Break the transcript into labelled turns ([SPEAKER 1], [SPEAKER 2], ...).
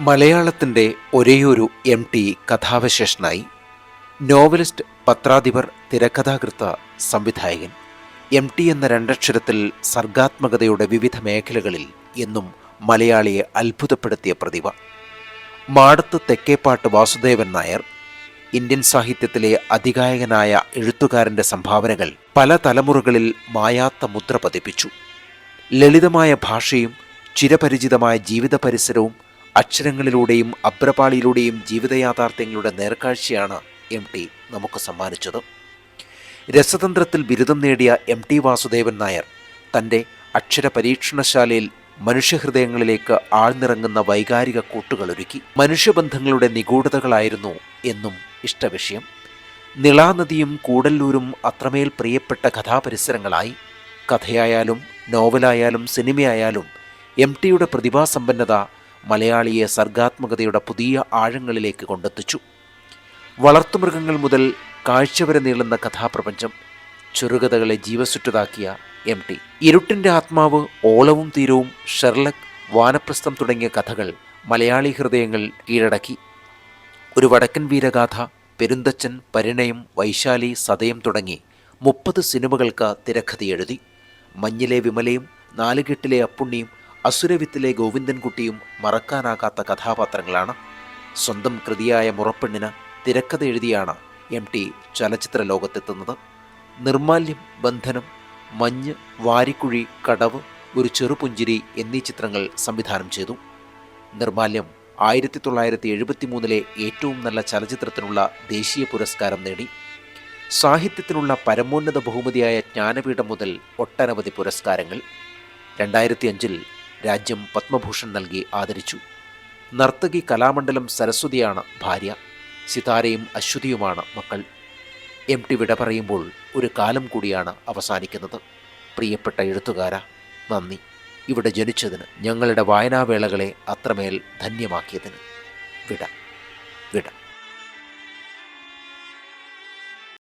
[SPEAKER 1] മലയാളത്തിന്റെ ഒരേയൊരു M T കഥാവശേഷനായി നോവലിസ്റ്റ് പത്രാധിപർ തിരക്കഥാകൃത്ത സംവിധായകൻ എം ടി എന്ന രണ്ടക്ഷരത്തിൽ സർഗാത്മകതയുടെ വിവിധ മേഖലകളിൽ എന്നും മലയാളിയെ അത്ഭുതപ്പെടുത്തിയ പ്രതിഭ. മാടത്ത് തെക്കേപ്പാട്ട് വാസുദേവൻ നായർ ഇന്ത്യൻ സാഹിത്യത്തിലെ അതികായകനായ എഴുത്തുകാരന്റെ സംഭാവനകൾ പല തലമുറകളിൽ മായാത്ത മുദ്ര പതിപ്പിച്ചു. ലളിതമായ ഭാഷയും ചിരപരിചിതമായ ജീവിത പരിസരവും അക്ഷരങ്ങളിലൂടെയും അഭ്രപാളിയിലൂടെയും ജീവിതയാഥാർത്ഥ്യങ്ങളുടെ നേർക്കാഴ്ചയാണ് എം ടി നമുക്ക് സമ്മാനിച്ചത്. രസതന്ത്രത്തിൽ ബിരുദം നേടിയ എം ടി വാസുദേവൻ നായർ തന്റെ അക്ഷര പരീക്ഷണശാലയിൽ മനുഷ്യഹൃദയങ്ങളിലേക്ക് ആഴ്ന്നിറങ്ങുന്ന വൈകാരിക കൂട്ടുകളൊരുക്കി. മനുഷ്യബന്ധങ്ങളുടെ നിഗൂഢതകളായിരുന്നു എന്നും ഇഷ്ടവിഷയം. നിളാനദിയും കൂടല്ലൂരും അത്രമേൽ പ്രിയപ്പെട്ട കഥാപരിസരങ്ങളായി. കഥയായാലും നോവലായാലും സിനിമയായാലും എം ടിയുടെ പ്രതിഭാസമ്പന്നത മലയാളിയെ സർഗാത്മകതയുടെ പുതിയ ആഴങ്ങളിലേക്ക് കൊണ്ടെത്തിച്ചു. വളർത്തുമൃഗങ്ങൾ മുതൽ കാഴ്ച വരെ നീളുന്ന കഥാപ്രപഞ്ചം ചെറുകഥകളെ ജീവസുറ്റതാക്കിയ എം ടി. ഇരുട്ടിന്റെ ആത്മാവ് ഓളവും തീരവും ഷെർലക് വാനപ്രസ്ഥം തുടങ്ങിയ കഥകൾ മലയാളി ഹൃദയങ്ങൾ കീഴടക്കി. ഒരു വടക്കൻ വീരഗാഥ പെരുന്തച്ചൻ പരിണയം വൈശാലി സതയം തുടങ്ങി മുപ്പത് സിനിമകൾക്ക് തിരക്കഥ എഴുതി മഞ്ഞിലെ വിമലയും നാലുകെട്ടിലെ അപ്പുണ്ണിയും അസുരവിത്തിലെ ഗോവിന്ദൻകുട്ടിയും മറക്കാനാകാത്ത കഥാപാത്രങ്ങളാണ്. സ്വന്തം കൃതിയായ മുറപ്പെണ്ണിന് തിരക്കഥ എഴുതിയാണ് എം ടി ചലച്ചിത്ര ലോകത്തെത്തുന്നത്. നിർമാല്യം ബന്ധനം മഞ്ഞ് വാരിക്കുഴി കടവ് ഒരു ചെറുപുഞ്ചിരി എന്നീ ചിത്രങ്ങൾ സംവിധാനം ചെയ്തു. നിർമാല്യം ആയിരത്തി തൊള്ളായിരത്തി എഴുപത്തി മൂന്നിലെ ഏറ്റവും നല്ല ചലച്ചിത്രത്തിനുള്ള ദേശീയ പുരസ്കാരം നേടി. സാഹിത്യത്തിനുള്ള പരമോന്നത ബഹുമതിയായ ജ്ഞാനപീഠം മുതൽ ഒട്ടനവധി പുരസ്കാരങ്ങൾ. രണ്ടായിരത്തി അഞ്ചിൽ രാജ്യം പത്മഭൂഷൺ നൽകി ആദരിച്ചു. നർത്തകി കലാമണ്ഡലം സരസ്വതിയാണ് ഭാര്യ. സിതാരയും അശ്വതിയുമാണ് മക്കൾ. എം ടി വിട പറയുമ്പോൾ ഒരു കാലം കൂടിയാണ് അവസാനിക്കുന്നത്. പ്രിയപ്പെട്ട എഴുത്തുകാര നന്ദി. ഇവിടെ ജനിച്ചതിന് ഞങ്ങളുടെ വായനാവേളകളെ അത്രമേൽ ധന്യമാക്കിയതിന് വിട വിട.